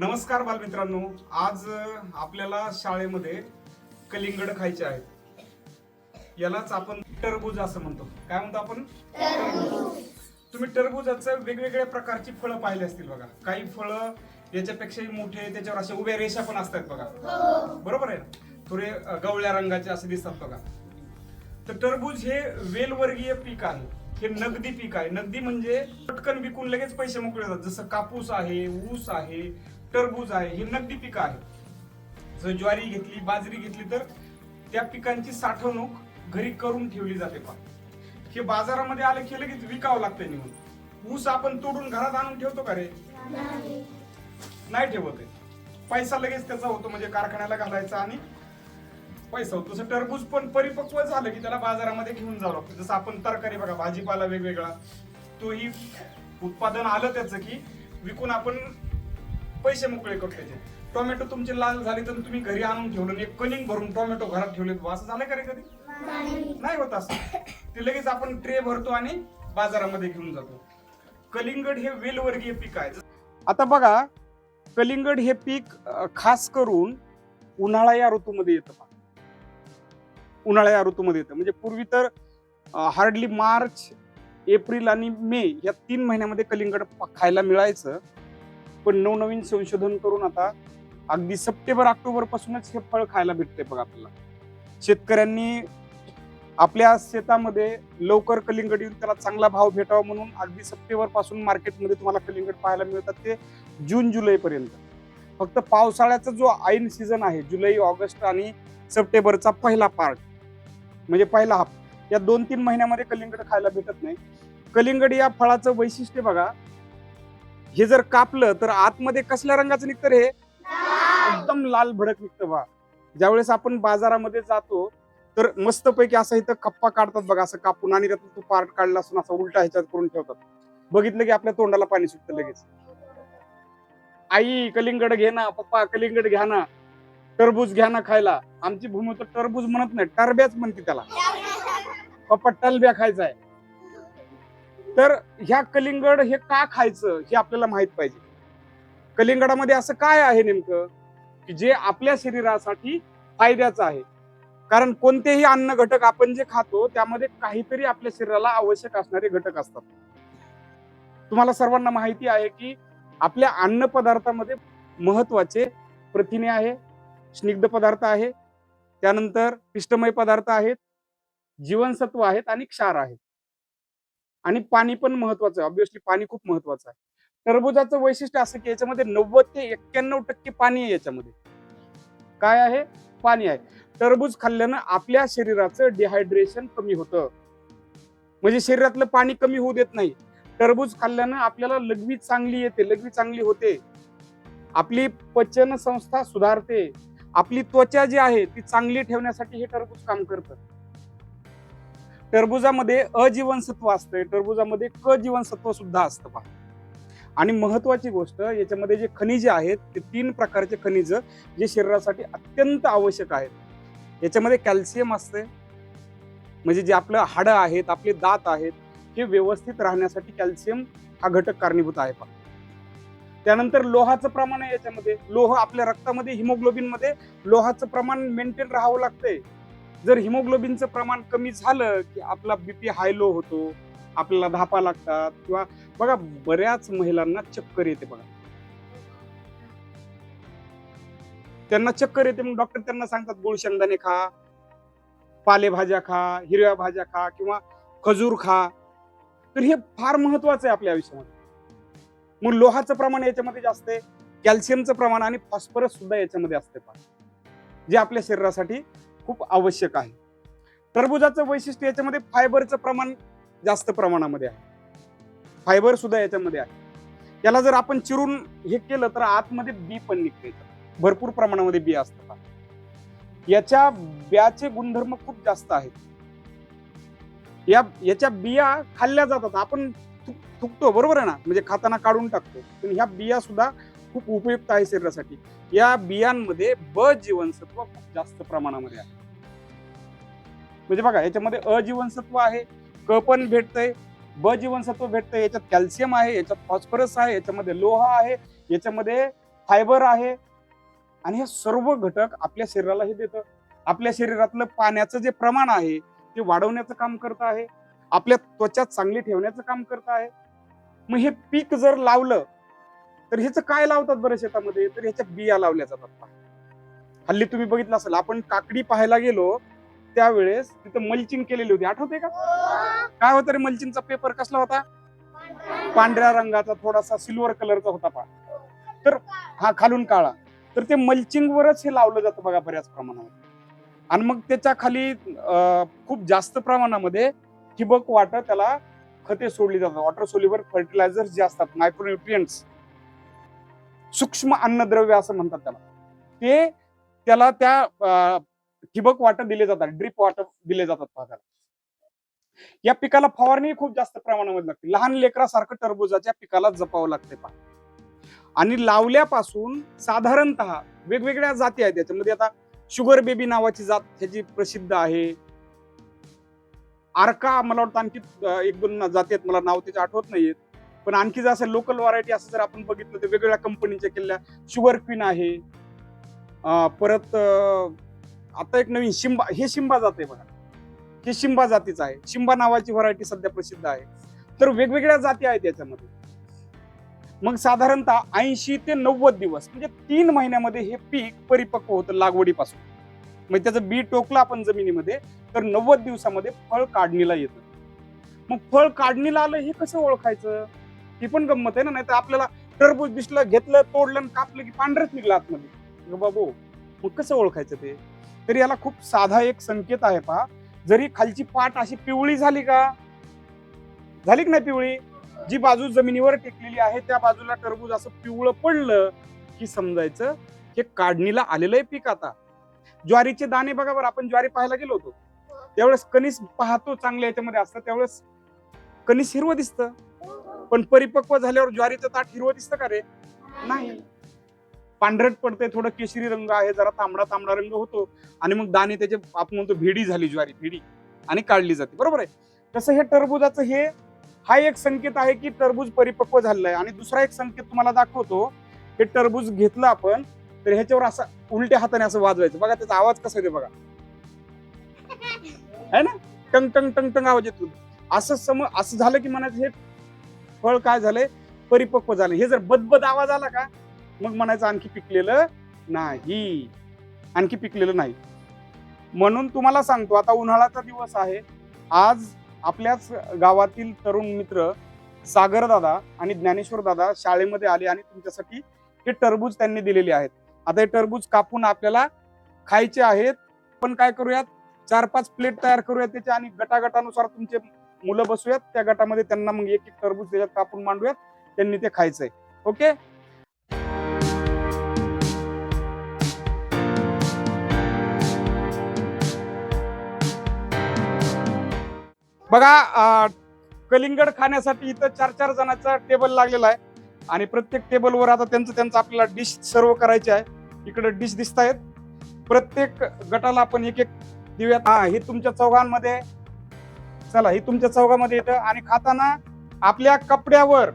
नमस्कार बालमित्रांनो. आज आपल्याला शाळेमध्ये कलिंगड खायचे आहेत. यालाच आपण टरबूज असं म्हणतो. काय म्हणतो आपण? तुम्ही टरबूजाचं वेगवेगळ्या प्रकारची फळं पाहिली असतील बघा. काही फळं याच्यापेक्षाही मोठे त्याच्यावर अशा उभ्या रेषा पण असतात बघा. बरोबर आहे? ना थोडे गवळ्या रंगाचे असे दिसतात बघा. तर टरबूज हे वेलवर्गीय पीक आहे. हे नगदी पीक आहे. नगदी म्हणजे पटकन विकून लगेच पैसे मोकळे होतात. जसं कापूस आहे ऊस आहे टरबूज आहे हे नगदी पिकं आहे जर ज्वारी घेतली बाजरी घेतली तर त्या पिकांची साठवणूक घरी करून ठेवली जाते पा. हे बाजारामध्ये आलं की लगेच विकावं लागतं निघून. ऊस आपण तोडून घरात आणून ठेवतो का रे? नाही ठेवत आहे. पैसा लगेच त्याचा होतो म्हणजे कारखान्याला घालायचा आणि पैसा होतो. तसं टरबूज पण परिपक्व झालं की त्याला बाजारामध्ये घेऊन जावं लागतं. जसं आपण तरकारी बघा भाजीपाला वेगवेगळा तोही उत्पादन आलं त्याचं की विकून आपण पैसे मोकळे करतो टोमॅटो तुमचे लाल झाले तर तुम्ही घरी आणून ठेवलं एक कनिंग भरून टोमॅटो घरात ठेवले असं झालं का रे कधी? नाही होत असं. ते लगेच आपण ट्रे भरतो आणि बाजारामध्ये घेऊन जातो. कलिंगड हे वेलवर्गीय पीक आहे. आता बघा कलिंगड हे पीक खास करून उन्हाळा या ऋतूमध्ये येतं उन्हाळा या ऋतूमध्ये येतं. म्हणजे पूर्वी तर हार्डली मार्च एप्रिल आणि मे या तीन महिन्यामध्ये कलिंगड खायला मिळायचं. पण नवनवीन संशोधन करून आता अगदी सप्टेंबर ऑक्टोबर पासूनच हे फळ खायला भेटते बघा आपल्याला. शेतकऱ्यांनी आपल्या शेतामध्ये लवकर कलिंगड येऊन त्याला चांगला भाव भेटावा म्हणून अगदी सप्टेंबरपासून मार्केटमध्ये तुम्हाला कलिंगड पाहायला मिळतात ते जून जुलै पर्यंत. फक्त पावसाळ्याचा जो ऐन सीझन आहे जुलै ऑगस्ट आणि सप्टेंबरचा पहिला पार्ट म्हणजे पहिला हाफ या दोन तीन महिन्यामध्ये कलिंगड खायला भेटत नाही. कलिंगड या फळाचं वैशिष्ट्य बघा हे जर कापलं तर आतमध्ये कसल्या रंगाचं निघतं रे? हे एकदम लाल भडक निघतं बा. ज्यावेळेस आपण बाजारामध्ये जातो तर मस्तपैकी असं इथं कप्पा काढतात बघा असं कापून आणि त्यातून तो पार्ट काढला असून असा उलटा ह्याच्यात करून ठेवतात. बघितलं की आपल्या तोंडाला पाणी सुटतं लगेच. आई कलिंगड घे ना पप्पा कलिंगड घ्या ना. टरबूज घ्या ना खायला. आमची भूमी तर टरबूज म्हणत नाही टरब्याच म्हणते त्याला. पप्पा टलब्या खायचा आहे तर ह्या कलिंगड हे का खायचं हे आपल्याला माहीत पाहिजे. कलिंगडामध्ये असं काय आहे नेमकं? की जे आपल्या शरीरासाठी फायद्याचं आहे. कारण कोणतेही अन्न घटक आपण जे खातो त्यामध्ये काहीतरी आपल्या शरीराला आवश्यक असणारे घटक असतात. तुम्हाला सर्वांना माहिती आहे की आपल्या अन्न पदार्थामध्ये महत्त्वाचे प्रथिने आहे स्निग्ध पदार्थ आहे त्यानंतर पिष्टमय पदार्थ आहेत जीवनसत्व आहेत आणि क्षार आहेत. आणि पाणी पण महत्वाचं आहे. ऑब्विसली पाणी खूप महत्वाचं आहे. टरबुजाचं वैशिष्ट्य असं की याच्यामध्ये नव्वद ते एक्क्याण्णव टक्के पाणी आहे याच्यामध्ये. काय आहे? पाणी आहे. टरबूज खाल्ल्यानं आपल्या शरीराचं डिहायड्रेशन कमी होतं. म्हणजे शरीरातलं पाणी कमी होऊ देत नाही. टरबूज खाल्ल्यानं आपल्याला लघवी चांगली येते लघवी चांगली होते. आपली पचन संस्था सुधारते. आपली त्वचा जी आहे ती चांगली ठेवण्यासाठी हे टरबूज काम करतं. टरबुजामध्ये अजीवनसत्व असतं टरबुजामध्ये क जीवनसत्व सुद्धा असतं पहा. आणि महत्वाची गोष्ट याच्यामध्ये जे खनिजे आहेत ते तीन प्रकारचे खनिज जे शरीरासाठी अत्यंत आवश्यक आहेत. याच्यामध्ये कॅल्शियम असते म्हणजे जे आपलं हाडं आहेत आपले दात आहेत हे व्यवस्थित राहण्यासाठी कॅल्शियम हा घटक कारणीभूत आहे पहा. त्यानंतर लोहाचं प्रमाण आहे याच्यामध्ये. लोह आपल्या रक्तामध्ये हिमोग्लोबिनमध्ये लोहाचं प्रमाण मेंटेन राहावं लागतंय. जर हिमोग्लोबिनचं प्रमाण कमी झालं की आपला बीपी हाय लो होतो आपल्याला धापा लागतात किंवा बघा बऱ्याच महिलांना चक्कर येते बघा. त्यांना चक्कर येते मग डॉक्टर त्यांना सांगतात गोळ शेंगदाणे खा पालेभाज्या खा हिरव्या भाज्या खा किंवा खजूर खा. तर हे फार महत्वाचं आहे आपल्या आयुष्यामध्ये. मग लोहाचं प्रमाण याच्यामध्ये जास्त आहे कॅल्शियमचं प्रमाण आणि फॉस्फरस सुद्धा याच्यामध्ये असते फार. जे आपल्या शरीरासाठी खूप आवश्यक आहे. टरबुजाचं वैशिष्ट्य याच्यामध्ये फायबरचं प्रमाण जास्त प्रमाणामध्ये आहे. फायबर सुद्धा याच्यामध्ये आहे. याला जर आपण चिरून हे केलं तर आतमध्ये बी पण निघते. भरपूर प्रमाणामध्ये बी असतात. याच्या बियाचे गुणधर्म खूप जास्त आहेत. या याच्या बिया खाल्ल्या जातात. आपण थुकतो बरोबर आहे ना? म्हणजे खाताना काढून टाकतो. पण ह्या बिया सुद्धा खूप उपयुक्त आहे शरीरासाठी. या बियांमध्ये ब जीवनसत्व खूप जास्त प्रमाणामध्ये आहे. म्हणजे बघा याच्यामध्ये अजीवनसत्व आहे क पण भेटतंय ब जीवनसत्व भेटतंय याच्यात कॅल्शियम आहे याच्यात फॉस्फरस आहे याच्यामध्ये लोह आहे याच्यामध्ये फायबर आहे. आणि हे सर्व घटक आपल्या शरीराला हे देतं. आपल्या शरीरातलं पाण्याचं जे प्रमाण आहे ते वाढवण्याचं काम करत आहे. आपल्या त्वचा चांगली ठेवण्याचं काम करत आहे. मग हे पीक जर लावलं तर ह्याचं काय लावतात बरं शेतामध्ये? तर ह्याच्या बिया लावल्या जातात. हल्ली तुम्ही बघितलं असेल आपण काकडी पाहायला गेलो त्यावेळेस तिथं मल्चिंग केलेली होती. आठवते का? काय होतं रे मल्चिंगचा पेपर कसला होता? पांढऱ्या रंगाचा थोडासा सिल्वर कलरचा होता पा तर हा खालून काळा. तर ते मल्चिंग वरच हे लावलं जातं बघा बऱ्याच प्रमाणामध्ये. आणि मग त्याच्याखाली खूप जास्त प्रमाणामध्ये ठिबक वाट त्याला खते सोडली जातात. वॉटर सोल्युबल फर्टिलायझर जे असतात मायक्रोन्युट्रियंट्स सूक्ष्म अन्नद्रव्य असं म्हणतात त्याला. ते त्याला त्या ठिबक वाटर दिले जातात ड्रिप वाटर दिले जातात भागाला. या पिकाला फवारणी खूप जास्त प्रमाणामध्ये लागते. लहान लेकरासारखं टरबुजाच्या पिकाला जपावं लागते पा आणि लावल्यापासून साधारणतः वेगवेगळ्या जाती आहेत त्याच्यामध्ये आता शुगर बेबी नावाची जात ह्याची प्रसिद्ध आहे. आर्का मला वाटतं आणखी एक दोन जाती आहेत. मला नाव त्याचे आठवत नाहीयेत. पण आणखी जर असं लोकल व्हरायटी असं जर आपण बघितलं तर वेगवेगळ्या कंपनीच्या केलेल्या. शुगर क्वीन आहे. परत आता एक नवीन शिंबा हे शिंबा जात आहे बघा. हे शिंबा जातीचं आहे. शिंबा नावाची व्हरायटी सध्या प्रसिद्ध आहे. तर वेगवेगळ्या जाती आहेत याच्यामध्ये. मग साधारणतः ऐंशी ते नव्वद दिवस म्हणजे तीन महिन्यामध्ये हे पीक परिपक्व होतं लागवडीपासून. म्हणजे त्याचं बी टोकलं आपण जमिनीमध्ये तर नव्वद दिवसामध्ये फळ काढणीला येतं. मग फळ काढणीला आलं हे कसं ओळखायचं? ही पण गंमत आहे ना नाही तर आपल्याला टरबूज दिसलं घेतलं तोडलं कापलं की पांढरच निघलं आतमध्ये. ग बाबू मग कसं ओळखायचं ते? तर याला खूप साधा एक संकेत आहे पहा. जरी खालची पाट अशी पिवळी झाली का? झाली की नाही पिवळी? जी बाजू जमिनीवर टेकलेली आहे त्या बाजूला टरबूज असं पिवळं पडलं की समजायचं हे काढणीला आलेलं आहे पीक आता. ज्वारीचे दाणे बघा बरं आपण ज्वारी पाहायला गेलो होतो. त्यावेळेस कणीस पाहतो चांगल्या याच्यामध्ये असतं. त्यावेळेस कणीस हिरवं दिसतं. पण परिपक्व झाल्यावर ज्वारीचं ताट हिरवं दिसतं का रे? नाही. पांढरट पडते थोडं केशरी रंग आहे जरा तांबडा तांबडा रंग होतो. आणि मग दाणे त्याचे आपण म्हणतो भेडी झाली ज्वारी भेडी. आणि काढली जाते. बरोबर आहे? तसं हे टरबुजाचं हे हा एक संकेत आहे की टरबूज परिपक्व झालेलं आहे आणि दुसरा एक संकेत तुम्हाला दाखवतो हे टरबूज घेतलं आपण तर ह्याच्यावर असं उलट्या हाताने असं वाजवायचं. बघा त्याचा आवाज कसा येतो बघा. है ना? टंग टंग टंग टंग आवाज येतो. असं सम असं झालं की म्हणायचं हे फळ काय झालंय? परिपक्व झालं हे जर बदबद आवाज आला का मग म्हणायचं आणखी पिकलेलं नाही. आणखी पिकलेलं नाही. म्हणून तुम्हाला सांगतो आता उन्हाळ्याचा दिवस आहे. आज आपल्याच गावातील तरुण मित्र सागर दादा आणि ज्ञानेश्वर दादा शाळेमध्ये आले आणि तुमच्यासाठी हे टरबूज त्यांनी दिलेले आहेत. आता हे टरबूज कापून आपल्याला खायचे आहेत. पण काय करूयात? चार पाच प्लेट तयार करूयात त्याच्या आणि गटागटानुसार तुमचे मुलं बसूयात. त्या गटामध्ये त्यांना मग एक एक टरबूज त्याच्यात कापून मांडूयात. त्यांनी ते खायचंय. ओके? बघा कलिंगड खाण्यासाठी इथं चार चार जणांचा टेबल लागलेला आहे. आणि प्रत्येक टेबलवर आता त्यांचं त्यांचं आपल्याला डिश सर्व करायची आहे. इकडे डिश दिसत आहेत प्रत्येक गटाला आपण एक एक देऊयात. हा हे तुमच्या चौघांमध्ये चला हे तुमच्या चौघामध्ये येतं. आणि खाताना आपल्या कपड्यावर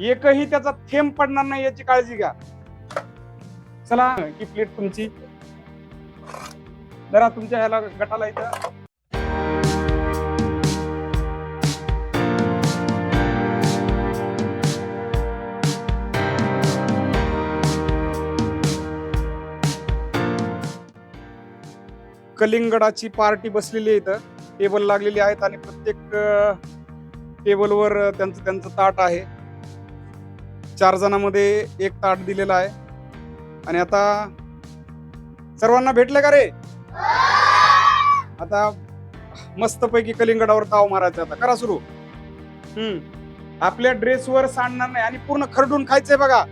एकही त्याचा थेंब पडणार नाही याची काळजी घ्या. चला ही प्लेट तुमची. जरा तुमच्या ह्याला गटाला इथं. कलिंगडाची पार्टी बसलेली आहे इथं. टेबल लागलेली आहेत आणि प्रत्येक टेबलवर त्यांचं त्यांचं ताट आहे. चार जणांमध्ये एक ताट दिलेला आहे. आणि आता सर्वांना भेटले का रे? आता मस्तपैकी कलिंगडावर ताव मारायचा आता. करा सुरू. हम्म. आपल्या ड्रेसवर सांडणार नाही आणि पूर्ण खरडून खायचंय बघा.